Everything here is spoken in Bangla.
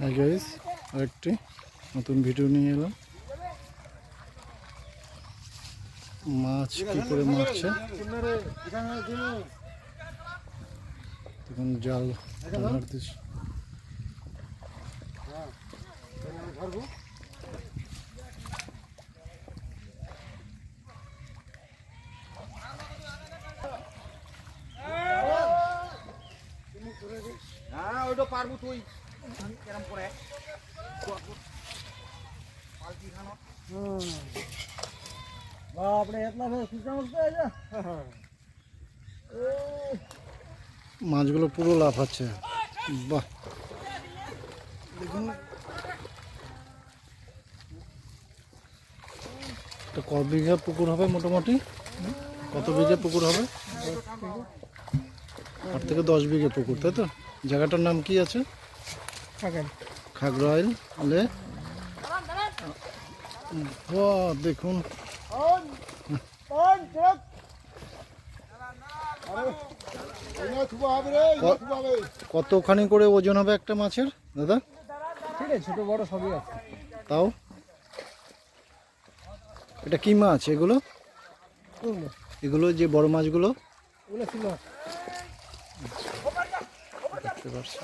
গাইস আরেকটি নতুন ভিডিও নিয়ে এলাম। মাছ কি করে মারছে? তখন জাল দিচ্ছে হ্যাঁ ওইটা পারব তুই। মাছগুলো পুরো লাফাচ্ছে বাহ। দেখুন ক বিঘা পুকুর হবে মোটামুটি? কত বিঘে পুকুর হবে? আট থেকে দশ বিঘে পুকুর, তাই তো? জায়গাটার নাম কি আছে? খাগড়াইল। দেখুন। কতখানি করে ওজন হবে একটা মাছের দাদা? ঠিক আছে ছোট বড় সবই আছে। তাও? এটা কি মাছ এগুলো? এগুলো যে বড় মাছগুলো? দেখতে পাচ্ছি।